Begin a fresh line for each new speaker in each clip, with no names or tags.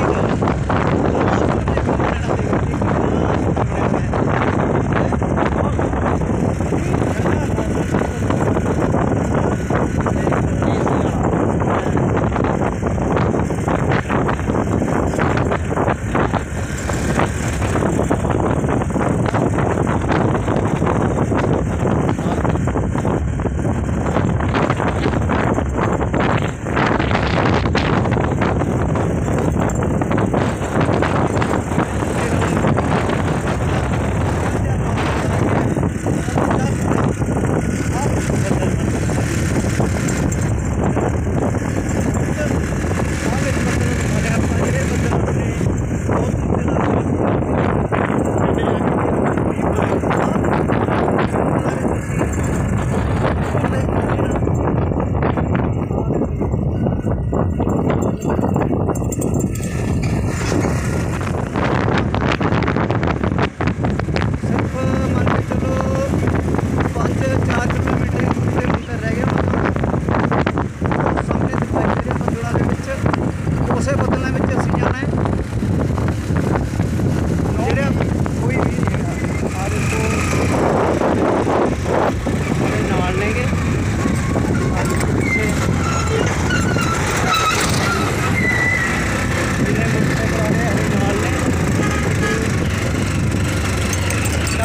There you go.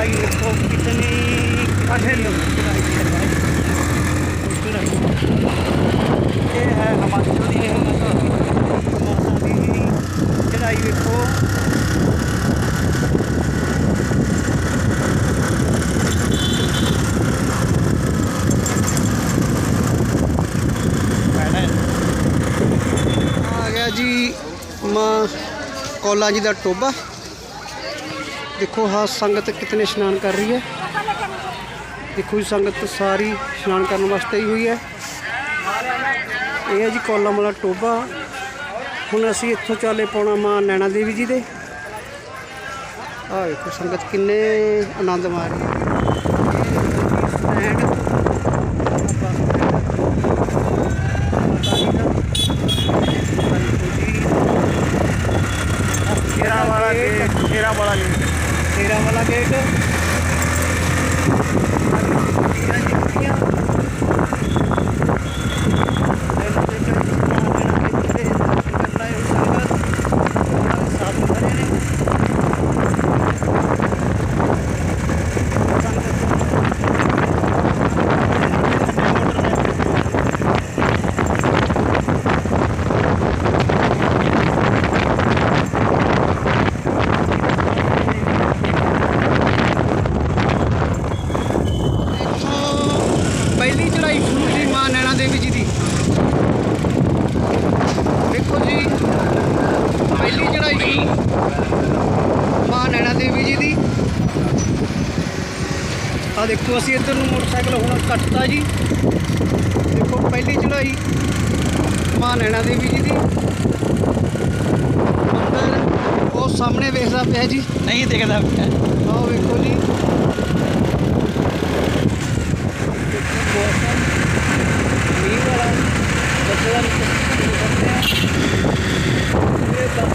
ਚੜਾਈ ਦੇਖੋ ਕਿਤਨੀ ਕਠਿਨ ਇਹ ਹੈ ਹਿਮਾਚਲ ਦੀ ਇਹ ਮਾਤਾ ਦੀ ਵੇਖੋ। ਆ ਗਿਆ ਜੀ ਮਾਂ ਕੌਲਾ ਜੀ ਦਾ ਟੋਬਾ ਦੇਖੋ ਹਾਂ ਸੰਗਤ ਕਿਤਨੇ ਇਸ਼ਨਾਨ ਕਰ ਰਹੀ ਹੈ। ਦੇਖੋ ਜੀ, ਸੰਗਤ ਸਾਰੀ ਇਸ਼ਨਾਨ ਕਰਨ ਵਾਸਤੇ ਹੀ ਹੋਈ ਹੈ। ਇਹ ਹੈ ਜੀ ਕੋਲਾਮਲਾ ਵਾਲਾ ਟੋਬਾ ਹੁਣ ਅਸੀਂ ਇੱਥੋਂ ਚਾਲੇ ਪਾਉਣਾ ਮਾਂ ਨੈਣਾ ਦੇਵੀ ਜੀ ਦੇ। ਆਹ ਦੇਖੋ ਸੰਗਤ ਕਿੰਨੇ ਆਨੰਦ ਮਾਰ ਰਹੀ ਹੈ ਇਹ ਜੀ ਸਟੈਂਡ
ਵਾਲਾ ਗੇਟ ਸ਼ੇਰਾਂ ਵਾਲਾ ਗੇਟ
ਤੇਰਾ ਵਾਲਾ ਗੇਟ ਪਹਿਲੀ ਚੜਾਈ ਸ਼ੁਰੂ ਸੀ ਮਾਂ ਨੈਣਾ ਦੇਵੀ ਜੀ ਦੀ। ਦੇਖੋ ਜੀ ਪਹਿਲੀ ਚੜਾਈ ਸ਼ੁਰੂ ਮਾਂ ਨੈਣਾ ਦੇਵੀ ਜੀ ਦੀ। ਆ ਦੇਖੋ ਅਸੀਂ ਇੱਧਰ ਨੂੰ ਮੋਟਰਸਾਈਕਲ ਹੁਣ ਕੱਟਤਾ ਜੀ। ਦੇਖੋ ਪਹਿਲੀ ਚੜਾਈ ਮਾਂ ਨੈਣਾ ਦੇਵੀ ਜੀ ਦੀ। ਉਹ ਸਾਹਮਣੇ ਵੇਖਦਾ ਪਿਆ ਜੀ।
ਨਹੀਂ ਦਿਖਦਾ ਪਿਆ।
ਆਓ ਵੇਖੋ ਜੀ ਮੀਂਹ ਵਾਲਾ ਬੱਦਲਾਂ ਨੂੰ ਇਹ ਤਾਂ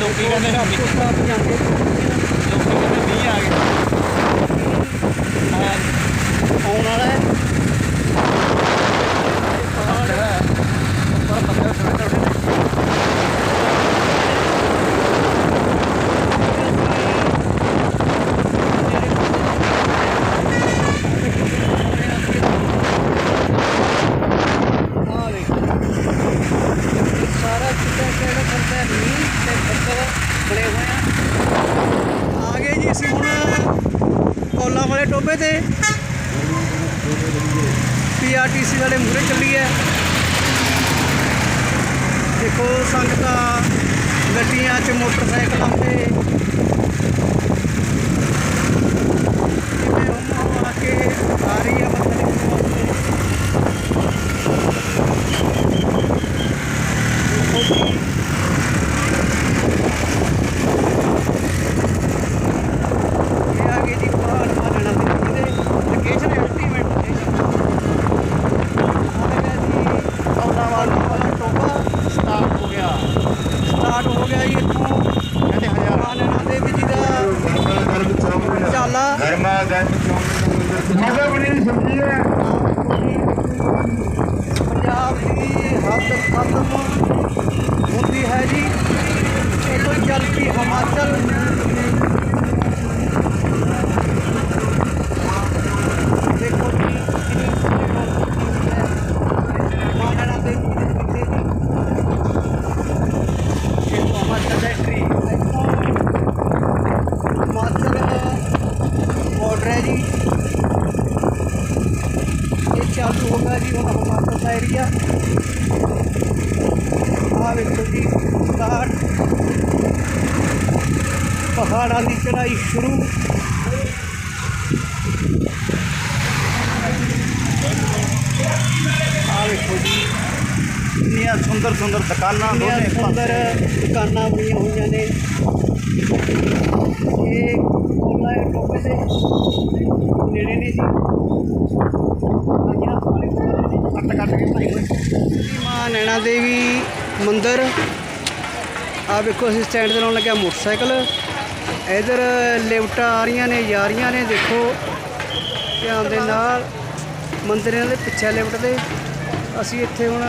ਲੋਕੀ ਕਹਿੰਦੇ ਨਾ
ਤੋਂ ਸਾਥ ਜਾਂਦੇ
ਲੋਕੀ ਕਹਿੰਦੇ ਮੀਂਹ ਆ ਗਿਆ
ਆਉਣ ਵਾਲਾ ਹੈ
ਪਰ ਬੰਦੇ ਥੋੜੇ ਥੋੜੇ
ਆ ਵੇਖੋ ਸਾਰਾ ਚਿੱਟਾ ਕਿਹੜਾ ਕਰਦਾ ਹੈ ਮੀਂਹ ਤੇ ਬੱਦਲ ਬੜੇ ਹੋਏ ਆ ਆ ਗਏ ਜੀ ਅਸੀਂ ਹੁਣ ਕੋਲਾ ਵਾਲੇ ਟੋਬੇ ਤੇ ਪੀਆਰਟੀਸੀ ਵਾਲੇ ਮੂਹਰੇ ਚੱਲੀ ਹੈ ਦੇਖੋ ਸੰਗਤਾਂ ਗੱਡੀਆਂ 'ਚ ਮੋਟਰਸਾਈਕਲਾਂ ਤੇ। ਕਿਵੇਂ ਉਹਨਾਂ ਆ ਕੇ ਆ ਰਹੀ ਹੈ ਮੱਥਾ ਟੇਕਣ ਵਾਸਤੇ ਦੇਖੋ ਜੀ ਜੀ ਇੱਥੋਂ
ਕਹਿੰਦੇ ਹਜ਼ਾਰ
ਮਾਂ ਨੈਣਾ ਦੇਵੀ ਜੀ ਦਾ ਚਾਲਾ
ਗਰਮਾ ਗਰਮ ਮਾਦਾ ਬਣੀ ਦੀ ਸਬਜ਼ੀ ਹੈ
ਪੰਜਾਬ ਦੀ ਹੱਦ ਖਤਮ ਹੁੰਦੀ ਹੈ ਜੀ ਇਹ ਤੋਂ ਚੱਲ ਕੇ ਹਿਮਾਚਲ ਦੇਖੋ ਜੀ ਕਿੰਨੀ ਸੋਹਣੀ ਹੈ ਮਾਂ ਨੈਣਾ ਦੇਵੀ ਦੇ ਪਿੱਛੇ ਜੀ ਇਹ ਹਿਮਾਚਲ ਦਾ ਟਰੀ ਹਿਮਾਚਲ ਬਾਰਡਰ ਹੈ ਜੀ ਇਹ ਚਾਲੂ ਹੋ ਗਿਆ ਜੀ ਹੁਣ ਹਿਮਾਚਲ ਦਾ ਏਰੀਆ ਆ। ਵੇਖੋ ਜੀ ਸਟਾਰਟ ਪਹਾੜਾਂ ਦੀ ਚੜ੍ਹਾਈ ਸ਼ੁਰੂ। ਆ ਵੇਖੋ ਜੀ
ਇੰਨੀਆਂ ਸੁੰਦਰ ਸੁੰਦਰ ਦੁਕਾਨਾਂ ਦੋਨੇ
ਸੁੰਦਰ ਦੁਕਾਨਾਂ ਬਣੀਆਂ ਹੋਈਆਂ ਨੇ। ਇਹ ਕੋਲਾ ਟੋਪੇ ਦੇ ਨੇੜੇ ਨੇ ਜੀ ਆਈਆਂ ਸਾਰੇ ਕੱਟ ਕੱਟ ਕੇ ਬਣਾਈ ਹੋਈ ਮਾਂ ਨੈਣਾ ਦੇਵੀ ਮੰਦਿਰ। ਆ ਵੇਖੋ ਅਸੀਂ ਸਟੈਂਡ ਤੇ ਲਾਉਣ ਲੱਗਿਆ ਮੋਟਰਸਾਈਕਲ। ਇਧਰ ਲਿਫਟਾਂ ਆ ਰਹੀਆਂ ਨੇ ਜਾ ਰਹੀਆਂ ਨੇ ਦੇਖੋ। ਧਿਆਨ ਦੇ ਨਾਲ ਮੰਦਿਰ ਦੇ ਪਿੱਛੇ ਲਿਫਟ ਦੇ ਅਸੀਂ ਇੱਥੇ ਹੁਣ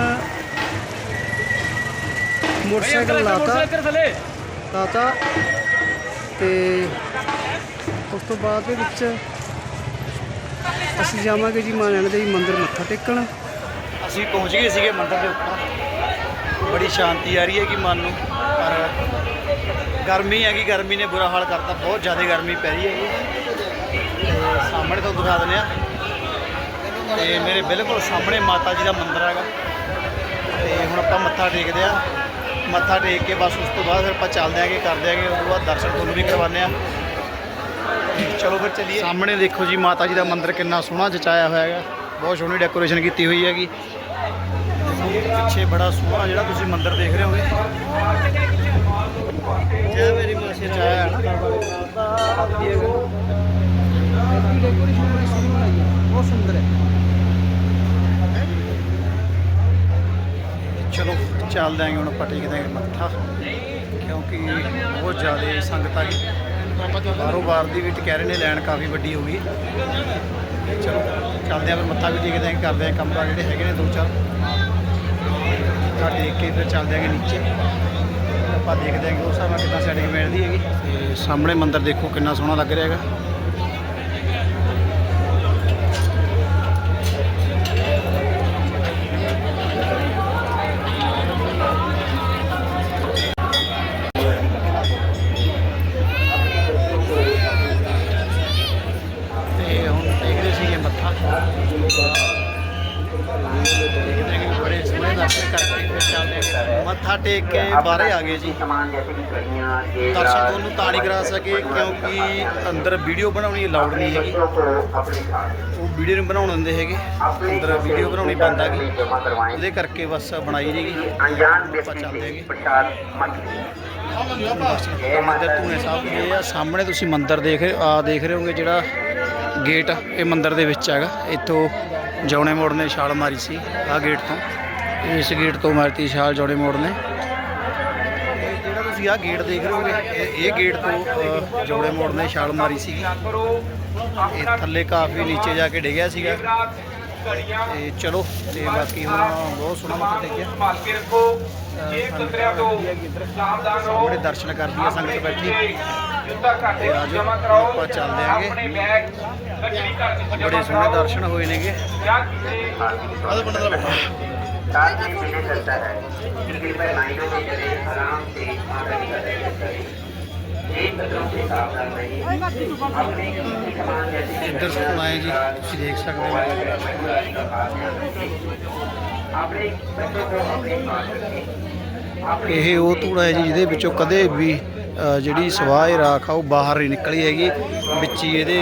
ਮੋਟਰਸਾਈਕਲ ਲਾਤਾ। ਲਾਤਾ ਤੇ ਉਸ ਤੋਂ ਬਾਅਦ ਦੇ ਵਿੱਚ ਅਸੀਂ ਜਾਵਾਂਗੇ ਜੀ ਮਾਂ ਨੈਣਾ ਦੇਵੀ ਮੰਦਿਰ ਮੱਥਾ ਟੇਕਣ।
ਅਸੀਂ ਪਹੁੰਚ ਗਏ ਸੀਗੇ ਮੰਦਿਰ ਦੇ ਉੱਪਰ। ਬੜੀ ਸ਼ਾਂਤੀ ਆ ਰਹੀ ਹੈ ਕਿ ਮਨ ਨੂੰ। ਪਰ ਗਰਮੀ ਹੈਗੀ, ਗਰਮੀ ਨੇ ਬੁਰਾ ਹਾਲ ਕਰਤਾ। ਬਹੁਤ ਜ਼ਿਆਦਾ ਗਰਮੀ ਪੈ ਰਹੀ ਹੈਗੀ। ਤੇ ਸਾਹਮਣੇ ਤੋਂ ਦਿਖਾ ਦਿੰਦੇ ਆ ਤੇ ਮੇਰੇ ਬਿਲਕੁਲ ਸਾਹਮਣੇ ਮਾਤਾ ਜੀ ਦਾ ਮੰਦਿਰ ਹੈਗਾ। ਤੇ ਹੁਣ ਆਪਾਂ ਮੱਥਾ ਟੇਕਦੇ ਆ ਮੱਥਾ ਟੇਕ ਕੇ ਬਸ ਉਸ ਤੋਂ ਬਾਅਦ ਫਿਰ ਆਪਾਂ ਚੱਲਦੇ ਆਂਗੇ ਕਰਦੇ ਆਂਗੇ ਉਸ ਤੋਂ ਬਾਅਦ ਦਰਸ਼ਨ ਤੁਹਾਨੂੰ ਵੀ ਕਰਵਾਉਂਦੇ ਆ ਚਲੋ ਫਿਰ ਚੱਲੀਏ। ਸਾਹਮਣੇ ਦੇਖੋ ਜੀ ਮਾਤਾ ਜੀ ਦਾ ਮੰਦਿਰ ਕਿੰਨਾ ਸੋਹਣਾ ਜਚਾਇਆ ਹੋਇਆ ਹੈਗਾ। ਬਹੁਤ ਸੋਹਣੀ ਡੈਕੋਰੇਸ਼ਨ ਕੀਤੀ ਹੋਈ ਹੈਗੀ। ਪਿੱਛੇ ਬੜਾ ਸੋਹਣਾ ਜਿਹੜਾ ਤੁਸੀਂ ਮੰਦਿਰ ਦੇਖ ਰਹੇ ਹੋਗੇ। ਜੈ ਮੇਰੀ ਮਾਸੀ ਜਚਾਇਆ ਹੈ ਨਾ
ਬਹੁਤ ਸੁੰਦਰ ਹੈ।
ਚਲੋ ਚੱਲਦੇ ਆਂਗੇ ਹੁਣ ਆਪਾਂ ਟੇਕਦੇ ਮੱਥਾ ਕਿਉਂਕਿ ਬਹੁਤ ਜ਼ਿਆਦਾ ਸੰਗਤ ਆ ਗਈ। ਬਾਰੋ ਬਾਰ ਦੀ ਵੀ ਕਹਿ ਰਹੇ ਨੇ ਲਾਈਨ ਕਾਫੀ ਵੱਡੀ ਹੋ ਗਈ। ਚਲੋ ਚੱਲਦੇ ਆਂ ਫਿਰ ਮੱਥਾ ਵੀ ਟੇਕਦੇ ਆਂ ਕਰਦੇ ਆਂ ਕੰਮ ਜਿਹੜੇ ਹੈਗੇ ਨੇ ਦੋ ਚਾਰ। ਮੱਥਾ ਟੇਕ ਕੇ ਫਿਰ ਚੱਲਦੇ ਆਂਗੇ ਨੀਚੇ। ਆਪਾਂ ਦੇਖਦੇ ਆਂਗੇ ਉਸ ਹਿਸਾਬ ਨਾਲ ਕਿੱਦਾਂ ਸੈਟਿੰਗ ਮਿਲਦੀ ਹੈਗੀ। ਤੇ ਸਾਹਮਣੇ ਮੰਦਿਰ ਦੇਖੋ ਕਿੰਨਾ ਸੋਹਣਾ ਲੱਗ ਰਿਹਾ ਹੈਗਾ। ਟੇਕ ਕੇ ਬਾਹਰੇ ਆ ਗਏ ਜੀ। ਦਰਸ਼ਨ ਤੁਹਾਨੂੰ ਤਾਂ ਨਹੀਂ ਕਰਾ ਸਕੇ ਕਿਉਂਕਿ ਅੰਦਰ ਵੀਡੀਓ ਬਣਾਉਣੀ ਅਲਾਉਡ ਨਹੀਂ ਹੈਗੀ। ਉਹ ਵੀਡੀਓ ਨਹੀਂ ਬਣਾਉਣ ਦਿੰਦੇ ਹੈਗੇ। ਅੰਦਰ ਵੀਡੀਓ ਬਣਾਉਣੀ ਬੰਦ ਹੈਗੀ। ਇਹਦੇ ਕਰਕੇ ਬਸ ਬਣਾਈ ਨਹੀਂ ਗਈ ਆਪਾਂ ਚੱਲਦੇ ਹੈਗੇ। ਮੰਦਿਰ ਧੂਣੇ ਸਾਹਿਬ ਇਹ ਆ। ਸਾਹਮਣੇ ਤੁਸੀਂ ਮੰਦਿਰ ਦੇਖ ਆ ਦੇਖ ਰਹੇ ਹੋਗੇ ਜਿਹੜਾ ਗੇਟ ਇਹ ਮੰਦਿਰ ਦੇ ਵਿੱਚ ਹੈਗਾ। ਇੱਥੋਂ ਜੌਣੇ ਮੋੜ ਨੇ ਛਾਲ ਮਾਰੀ ਸੀ ਆ ਗੇਟ ਤੋਂ। ਇਸ ਗੇਟ ਤੋਂ ਮਾਰਤੀ ਛਾਲ ਜੌਣੇ ਮੋੜ ਨੇ। ਤੁਸੀਂ ਆ ਗੇਟ ਦੇਖ ਰਹੇ ਹੋਗੇ ਇਹ ਗੇਟ ਤੋਂ ਅ, ਮੋੜ ਨੇ ਛਾਲ ਮਾਰੀ ਸੀਗੀ। ਇਹ ਥੱਲੇ ਕਾਫੀ ਨੀਚੇ ਜਾ ਕੇ ਡਿੱਗਿਆ ਸੀਗਾ। ਤੇ ਚਲੋ ਤੇ ਬਾਕੀ ਹੁਣ ਬਹੁਤ ਸੋਹਣਾ ਮੱਥਾ ਟੇਕਿਆ
ਮਾਲਕੇ ਰੱਖੋ ਜੇ ਕੁਤਰਿਆ ਤੋਂ ਸਾਵਧਾਨ ਰਹੋ
ਸਾਹਮਣੇ ਦਰਸ਼ਨ ਕਰਦੀ ਆ ਸੰਗਤ ਬੈਠੀ।
ਜੁੱਤਾ ਘਾਟੇ
ਤੇ ਆਜੋ
ਜਮਾ ਕਰਾਓ
ਆਪਾਂ ਚੱਲਦੇ ਆਂਗੇ।
ਆਪਣੇ ਬੈਗ ਲੱਕੜੀ ਘਰ ਚ
ਬੜੇ ਸੋਹਣੇ ਦਰਸ਼ਨ ਹੋਏ ਨੇਗੇ।
ਜਾਂ ਕਿਸੇ
ਬੈਠਾ
साथ ही मुझे चलता है कि कृपया लाइनों में चले आराम से माता जी का दर्शन करें एक कदरों से सावधान रहिए अपने कीमती सामान जैसे कि
ਇੱਧਰ ਸੁਣ ਆਏ ਜੀ ਤੁਸੀਂ ਦੇਖ ਸਕਦੇ ਹੋ
अपने बच्चों को अपने पास रखें
ਇਹ ਉਹ ਧੂੜਾ ਹੈ ਜੀ ਜਿਹਦੇ ਵਿੱਚੋਂ ਕਦੇ ਵੀ ਅ, ਜਿਹੜੀ ਸਵਾਹ ਹੈ ਰਾਖ ਆ ਉਹ ਬਾਹਰ ਨਹੀਂ ਨਿਕਲੀ ਹੈਗੀ ਵਿੱਚ ਹੀ ਇਹਦੇ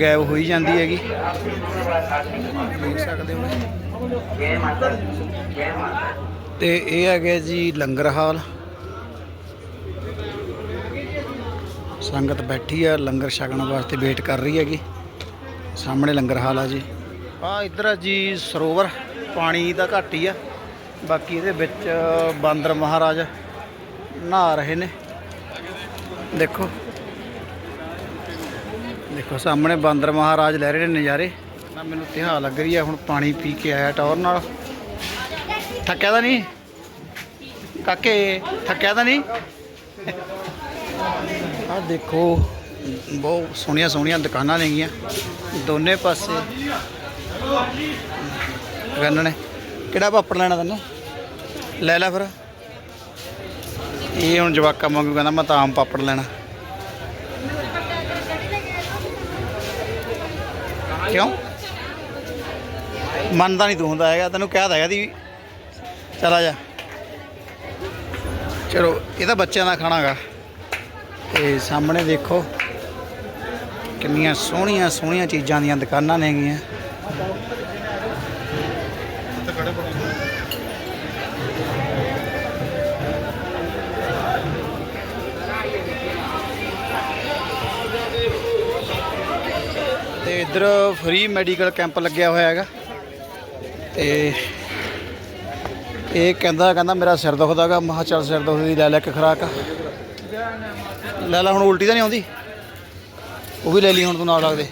ਗਾਇਬ ਹੋਈ ਜਾਂਦੀ ਹੈਗੀ ਦੇਖ ਸਕਦੇ ਹੋ ਤੇ ਇਹ ਹੈਗੇ ਜੀ ਲੰਗਰ ਹਾਲ। ਸੰਗਤ ਬੈਠੀ ਆ, ਲੰਗਰ ਛਕਣ ਵਾਸਤੇ ਵੇਟ ਕਰ ਰਹੀ ਹੈਗੀ। ਸਾਹਮਣੇ ਲੰਗਰ ਹਾਲ ਆ ਜੀ। ਆ ਇੱਧਰ ਆ ਜੀ ਸਰੋਵਰ, ਪਾਣੀ ਦਾ ਘਾਟ ਹੀ ਆ। ਬਾਕੀ ਇਹਦੇ ਵਿੱਚ ਬਾਂਦਰ ਮਹਾਰਾਜ ਨਹਾ ਰਹੇ ਨੇ। ਦੇਖੋ। ਦੇਖੋ, ਸਾਹਮਣੇ ਬਾਂਦਰ ਮਹਾਰਾਜ ਲੈ ਰਹੇ ਨੇ ਨਜ਼ਾਰੇ। ਨਾ ਮੈਨੂੰ ਤਿਹਾ ਲੱਗ ਰਹੀ ਹੈ, ਹੁਣ ਪਾਣੀ ਪੀ ਕੇ ਆਇਆ ਟੌਰ ਨਾਲ। ਥੱਕਿਆ ਤਾਂ ਨਹੀਂ? ਕਾਕੇ, ਥੱਕਿਆ ਤਾਂ ਨਹੀਂ? ਆ ਦੇਖੋ, ਬਹੁਤ ਸੋਹਣੀਆਂ ਸੋਹਣੀਆਂ ਦੁਕਾਨਾਂ ਨੇਗੀਆਂ ਦੋਨੇ ਪਾਸੇ। ਗੰਨ ਨੇ ਕਿਹੜਾ ਪਾਪੜ ਲੈਣਾ ਤੈਨੂੰ? ਲੈ ਲੈ ਫਿਰ। ਇਹ ਹੁਣ ਜਵਾਕਾ ਮੰਗੂ ਕਹਿੰਦਾ ਮੈਂ ਤਾਂ ਆਮ ਪਾਪੜ ਲੈਣਾ। ਕਿਉਂ? ਮੰਨਦਾ ਨਹੀਂ ਤੂੰ ਹੁੰਦਾ ਹੈਗਾ, ਤੈਨੂੰ ਕਹਿ ਤਾ ਹੈਗਾ ਦੀ ਚਲਾ ਜਾ। ਚਲੋ, ਇਹ ਤਾਂ ਬੱਚਿਆਂ ਦਾ ਖਾਣਾਗਾ ਤੇ ਸਾਹਮਣੇ ਦੇਖੋ, ਕਿੰਨੀਆਂ ਸੋਹਣੀਆਂ ਸੋਹਣੀਆਂ ਚੀਜ਼ਾਂ ਦੀਆਂ ਦੁਕਾਨਾਂ ਨੇਗੀਆਂ ਤੇ ਇੱਧਰ ਫ੍ਰੀ ਮੈਡੀਕਲ ਕੈਂਪ ਲੱਗਿਆ ਹੋਇਆ ਹੈਗਾ। ਤੇ ਇਹ ਕਹਿੰਦਾ ਕਹਿੰਦਾ ਮੇਰਾ ਸਿਰ ਦੁਖਦਾਗਾ ਮੈਂ ਕਿਹਾ ਚੱਲ ਸਿਰ ਦੁਖਦੀ ਲੈ ਲੈ ਇੱਕ ਖਰਾਕ। ਲੈ ਲੈ ਹੁਣ ਉਲਟੀ ਤਾਂ ਨਹੀਂ ਆਉਂਦੀ? ਉਹ ਵੀ ਲੈ ਲਈ ਹੁਣ ਤੂੰ ਨਾਲ ਲੱਗਦੇ।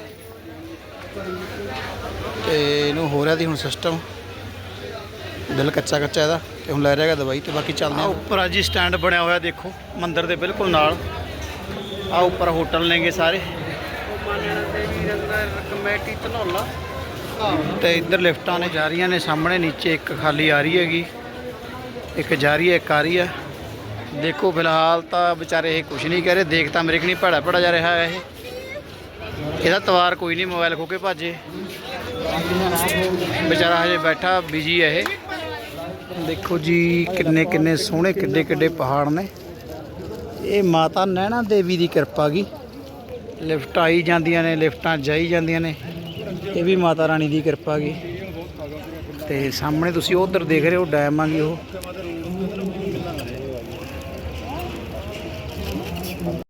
ਤੇ ਇਹਨੂੰ ਹੋ ਰਿਹਾ ਦੀ ਹੁਣ ਸਿਸਟਮ ਦਿਲ ਕੱਚਾ ਕੱਚਾ ਇਹਦਾ ਤੇ ਹੁਣ ਲੈ ਰਿਹਾਗਾ ਦਵਾਈ ਤੇ ਬਾਕੀ ਚੱਲਦੇ ਆ। ਉੱਪਰ ਅੱਜ ਹੀ ਸਟੈਂਡ ਬਣਿਆ ਹੋਇਆ ਦੇਖੋ ਮੰਦਿਰ ਦੇ ਬਿਲਕੁਲ ਨਾਲ। ਆ ਉੱਪਰ ਹੋਟਲ ਨੇਗੇ ਸਾਰੇ।
ਕਮੇਟੀ ਧਨੌਲਾ
ਤੇ ਇੱਧਰ ਲਿਫਟਾਂ ਨੇ ਜਾ ਰਹੀਆਂ ਨੇ, ਸਾਹਮਣੇ ਨੀਚੇ ਇੱਕ ਖਾਲੀ ਆ ਰਹੀ ਹੈਗੀ। ਇੱਕ ਜਾ ਰਹੀ ਹੈ, ਇੱਕ ਆ ਰਹੀ ਹੈ। ਦੇਖੋ, ਫਿਲਹਾਲ ਤਾਂ ਵਿਚਾਰੇ ਇਹ ਕੁਝ ਨਹੀਂ ਕਹਿ ਰਹੇ। ਦੇਖ ਤਾਂ ਮੇਰੇ ਕਿ ਨਹੀਂ, ਭੜਾ ਭੜਾ ਜਾ ਰਿਹਾ ਹੈ ਇਹ। ਇਹਦਾ ਤਵਾਰ ਕੋਈ ਨਹੀਂ ਮੋਬਾਈਲ ਖੋ ਕੇ ਭਾਜੇ। ਵਿਚਾਰਾ ਹਜੇ ਬੈਠਾ ਬਿਜ਼ੀ ਹੈ ਇਹ। ਦੇਖੋ ਜੀ, ਕਿੰਨੇ ਕਿੰਨੇ ਸੋਹਣੇ, ਕਿੱਡੇ ਕਿੱਡੇ ਪਹਾੜ ਨੇ। ਇਹ ਮਾਤਾ ਨੈਣਾ ਦੇਵੀ ਦੀ ਕਿਰਪਾ ਗਈ। ਲਿਫਟ ਆਈ ਜਾਂਦੀਆਂ ਨੇ, ਲਿਫਟਾਂ ਜਾਈ ਜਾਂਦੀਆਂ ਨੇ। ਇਹ ਵੀ ਮਾਤਾ ਰਾਣੀ ਦੀ ਕਿਰਪਾ ਗਈ ਤੇ ਸਾਹਮਣੇ ਤੁਸੀਂ ਉਧਰ ਦੇਖ ਰਹੇ ਹੋ ਡੈਮ ਆ ਗੀ ਉਹ।